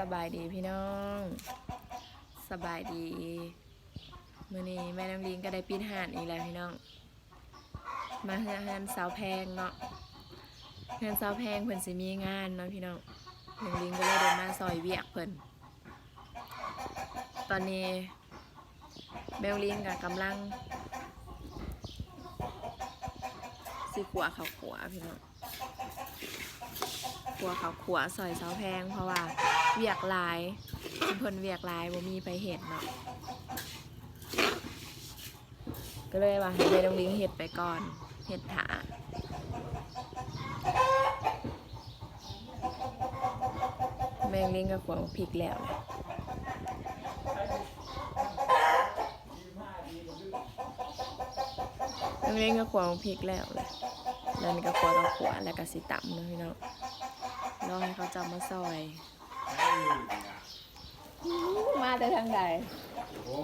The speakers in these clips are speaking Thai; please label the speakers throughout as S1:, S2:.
S1: สบายดีพี่น้อง สบายดีมื่อนี้แม่น้ำลิงก็ได้ปีนหานอีกแล้วพี่น้อง มาเฮือนเฮือนสาวแพงเนาะเฮือนสาวแพงเพิ่นสิมีงานเนาะพี่น้องน้ำลิงก็เลยเดินมาซอยเวียกเพิ่นตอนนี้แมวลิงกับกำลังสิขัวเขาวขัวพี่น้อง ขัวเขาขัวซอยเสาแพง เพราะว่าเวียกลายเพิ่นเวียกลายบ่มีไปเห็ดเนาะก็เลยว่าให้แม่น้องลิงเห็ดไปก่อนเห็ดถาแมงลิงก็ขวางพริกแล้วแหละแมงลิงก็ขวางพริกแล้วและแล้วนี่ก็ขวกับขวแล้วก็สิตำเนาะพี่น้อง รอให้เขาจับมาซอย มาแต่ทางใด
S2: โอ้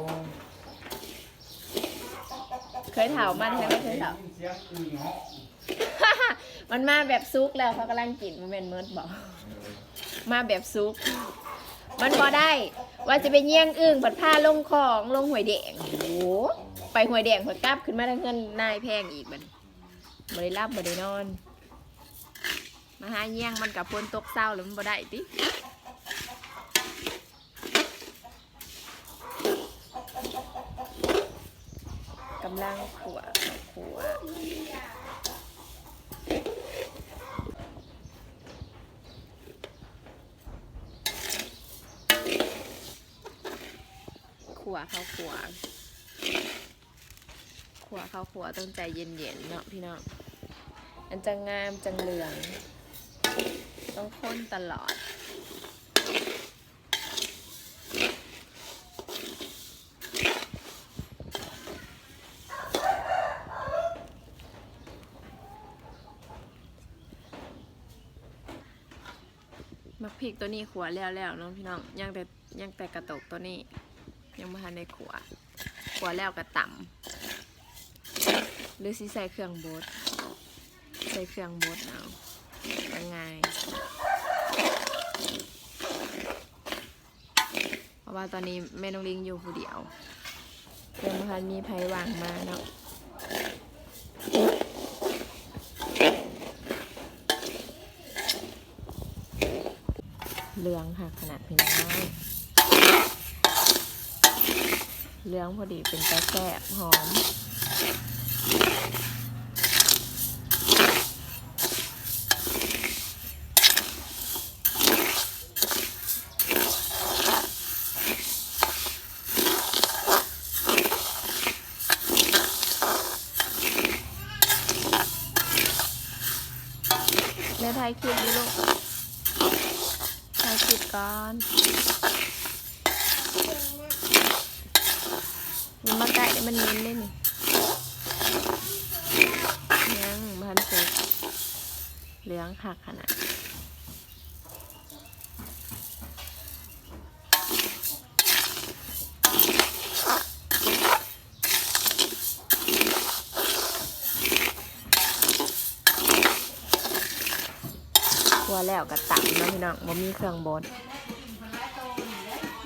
S1: เคยถามมันใช่ไหมเคยถาม
S2: เสียงอึ่งเหาะ
S1: มันมาแบบซุกแล้วเขากำลังกินมันเป็นเมิร์ดบอกมาแบบซุก มันพอได้ ว่าจะไปเยี่ยงอึ่งผัดผ้าลงของลงหวยแดงโอ้โหไปหวยแดงผัดกลับขึ้นมาทางเงินนายแพงอีกมันบริรับบรินอน มาหาเยี่ยงมันกับพนตกเศร้าหรือมันบ่ได้ติกำลังขัวขัวขัวข้าวขัวขัวข้าวขัวต้องใจเย็นๆเนาะพี่น้องอันจะงามจังเหลือง ต้องค้นตลอด มักพริกตัวนี้ขัวแล้วแล้วเนาะพี่น้องยังแต่ยังแต่กระตกตัวนี้ ยังไม่ทันได้ขัวขัวแล้วกระต่ำหรือสิใส่เครื่องบดใส่เครื่องบดเอา ยังไง เพราะว่าตอนนี้แม่น้องลิงอยู่ผู้เดียวยังไม่ทันมีไผวางมาเนาะเหลืองค่ะขนาดพี่น้องเหลืองพอดีเป็นตาแซ่บหอมี๋ยวถ่ายคลิปดิลูกถ่ายคลิปก่อนอยังมาใกล้เดี๋ยวมันเน้นเลยนี่ยังพันเสร็จเหลืองหักขนาด วแล้วก็ต่ำเนาะพี่น้องบ่มีเครื่องบด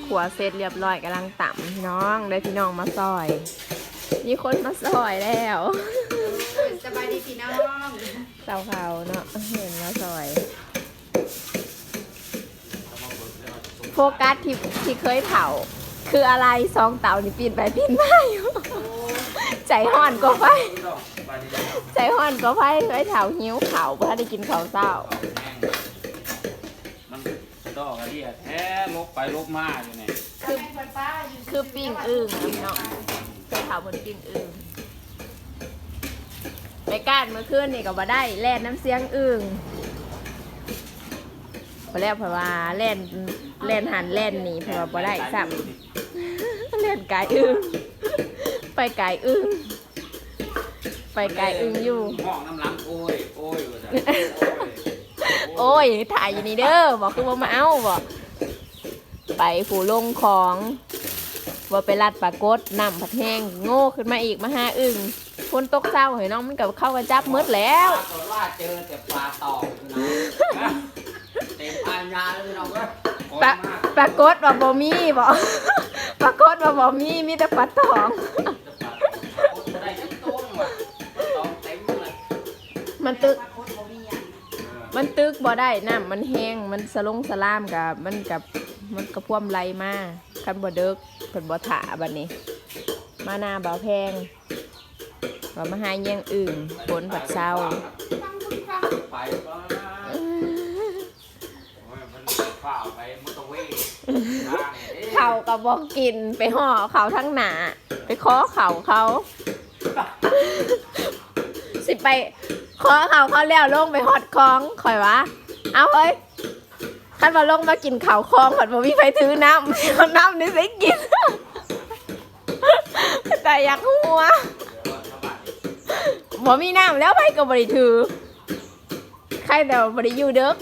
S1: ขัวเสร็จเรียบร้อยกำลังต่ำพี่น้องได้พี่น้องมาซอย มีคนมาซอยแล้ว
S3: สบายดีพี่น้อง
S1: เสาเขาเนาะเห็นมาซอยโฟกัสที่ที่เคยเผา คืออะไรซองเต่านี่ปีนไปปีนมาอยู่ใจห่อนก็ไฟใจห่อนก็ไฟเคยเผาหิ้วเขาเพื่อได้กินข้าวเศร้า
S2: มัน ดอกกระเดียแท้ลบไปลบมาอยู่เนี่ย
S1: คือคือปิ้งอึ่งนะพี่น้องเคยเผาบนปิ้งอึ่งไปก้านเมื่อคืนนี่ก็บ่ได้แล่นน้ำเสียงอึ่งพอแล้วเพราะว่าแล่นแล่นหันแล่นหนีเพราะว่าบ่ได้ซ้ำเล่นไก่อึ่งไปไก่อึ่งไปไก่อึ่งอยู่
S2: ห้องน้ำล้างโอ้ยโอ้ยว่าซั่น
S1: โอ้ย ถ่ายอยู่นี่เด้อบอกคือว่ามาเอาบอกไปผูลงของว่าไปลัดปลากดน้ำผัดแห้งโง่ขึ้นมาอีกมาหาอึ่งคนตกเศร้าเห็นน้องมันกับเข้ากระจับมืดแล้ว
S2: ปรากฏว่าเจอแต่ปลาตอกอยู่นะเต็มพานยาเลยพี่น้องเอ้ย
S1: ปะปรากฏว่าบ่มีบ่ปรากฏว่าบ่มีมีแต่ปลาตอง
S2: ได้ทุกตัวว่ะต้องเต็มเลย
S1: มันตึก มันตึกบ่ได้น้ำมันแห้งมันสลงสลามกับมันกับมันกระพ่วมไหลมาคันบ่เดึกเพิ่นบ่ถาบัดนี้ มาหน้าบ่าวแพงว่ามาหาเยี่ยงอื่นฝนผัดเช้า
S2: ไปบ้านโอ้ยมันฝ่าไปมอเตอร์เวย์ทางเอ๊ะ
S1: เขาก็บอกกินไปห่อเขาทั้งหนา ไปขอเขาเขา สิไปขอเขาเขาแล้วลงไปหอดคลองคอยวะเอาเฮ้ยคันว่าลงมากินเขาวคลองผัดบ่มีไฟถือน้ำเอาน้ำนี่สิกินแต่อยากหัวบ่มีน้ำแล้วไปก็บริถือ ใครแต่บริยูเด้อ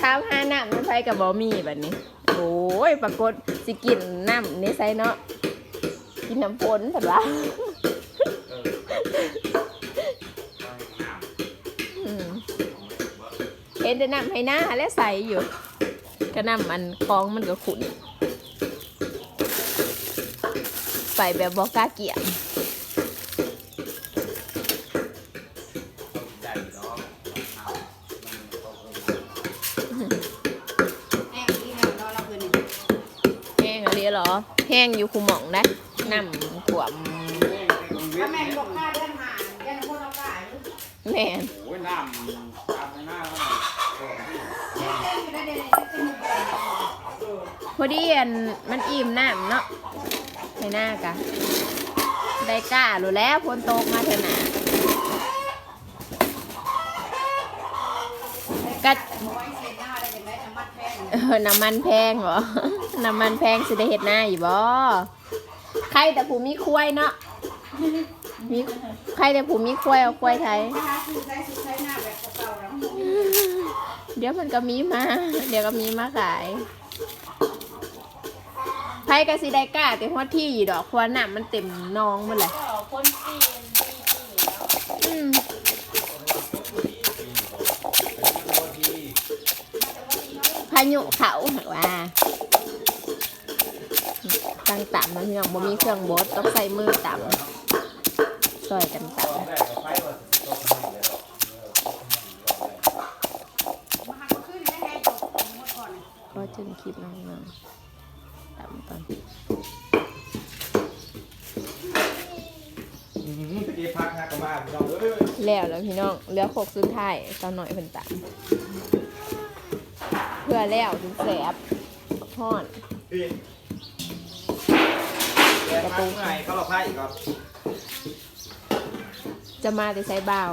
S1: ข้าวห้าน้ำมันไปกับบ่มีแบบนี้ โอ้ยปรากฏสิกินน้ำนี่ไซเนาะกินน้ำฝนผัดว่า เห็นแต่น้ำให้หน้าและใสอยู่ก็น้ำมันคลองมันก็ขุ่นไปแบบบอกล้าเกี่ยม
S2: ได้ดอกเอา
S3: แม่ที่แล้วรอเราเพิ่นนี่
S1: แห้งอะไรเหรอแห้งอยู่คูหมองนะน้ำขวม
S3: แม่น
S2: โอ้ยน้ำตามไปหน้าแล้ว
S1: พอดีอันมันอิ่มน้ำเนาะให้หน้ากะได้กล้าหรู้แล้วพนโตกมาเถอะนะกัด
S3: เอาไว้เซ็นหน้าได้จังได๋น้ำมันแพง
S1: เอน้ำมันแพงเหรอ น้ำมันแพงสิได้เห็ดหน้าอยู่บ่ใครแต่ผู้มีควายเนาะมี ใครแต่ผู้มีควายเอาควายไทย
S3: นะคะคือใช้สุดใช้หน้าแบบเก่าๆแล้ว
S1: เดี๋ยวมันก็มีมา เดี๋ยวก็มีมาขายไผก็สิได้กล้าแต่หัวที่อยู่ดอกเพราะว่าน้ำมันเต็มหนองหมันแหละ
S4: คนจีนจีนจีนแล้ว
S1: อืมพายุเขาหักว่าตั้งต่ำมันพี่น้องบ่มีเครื่องบดต้องใส่มือต่ำ ซอยกันต่ำ
S3: มาหาก็จึ
S1: งคลิปน้องๆตำก่อนะ
S5: กับบ้านพี่น้องเอ้ย
S1: แล้วแล้วพี่น้องเหลือโคกสุดท้ายตอนหน่อยเพิ่นต่ำเพื่อแล้วถึงแสบฮ้อน
S5: พี่แกพักเมื่อไหร่เขาเราพายอีกครับ
S1: จะมาแต่ใส่บ่าว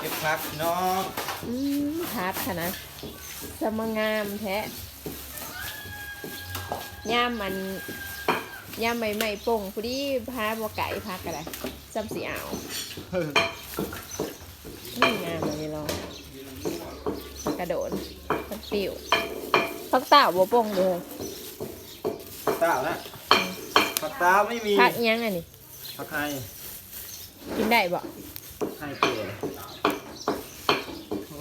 S5: เก็บพักพี่น้อง
S1: อืมพัดค่ะนะจะมางามแท้ย่ามมันย่ามใหม่ๆป่งพอดีพาบัวไก่พักกันเลยจำสีเอาวนี่งามเลยลองพักกระโดดพักติวพักเต่าบัวป่งเลย
S5: ตาละผักตาไม่มี
S1: พักอิหยังอันนี้
S5: ผักไทย
S1: กินได้บ่
S5: ไทยเก๋โอ้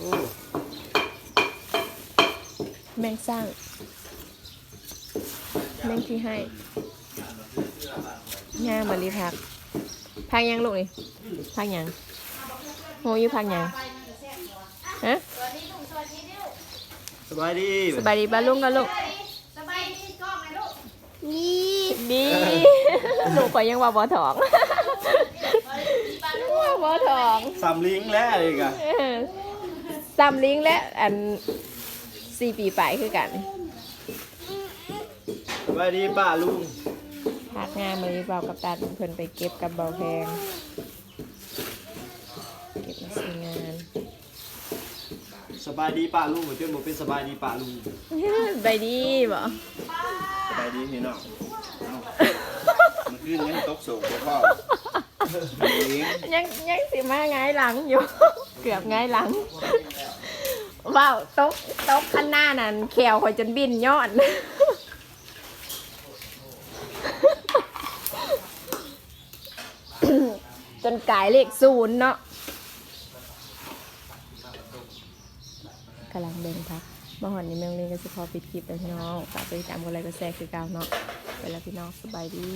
S1: แมงสร้าง แมงที่ให้งามมาลีพักพักยังลูกนี่พักยังโหอยู่พักยังฮะ
S5: สบายดี
S1: สบายดีบ้าลุงกันลูก
S3: สบายดีกล้องไหมลูก
S1: นี่ดีลูกก็ยังว่าบ่ถอง ว่าบ่ถอง
S5: สามลิงแล้วอะไรกัน
S1: เออซ้ำลิงและอันสี่ปีไปคือกัน
S5: สบายดีป้าลุง
S1: พักงานมาลีเบากับตันเพิ่นไปเก็บกับเบาแพง เก็บมาซื้องาน
S5: สบายดีป้าลุงเหมือนเพื่อนบอกเป็นสบายดีป้าลุง
S1: ไปดีบ่
S5: สบายดีพี่น้องเอ้ามันขึ้นยังตกโศกบ่พ่อลิง
S1: ยังยังสิมาไงายหลังอยู่ เกือบไงายหลัง ว้าวตกตกข้างหน้านั่นแขวคอยจนบินยอนจนกลายเลขศูนย์เนาะกำลังเดินพักมาหอนนี้เมืองเรียนก็สิขอปิดคลิปเลยพี่น้องฝากไปติดตามกันเลยก็แชร์คือเก่าเนาะไปแล้วพี่น้องสบายดี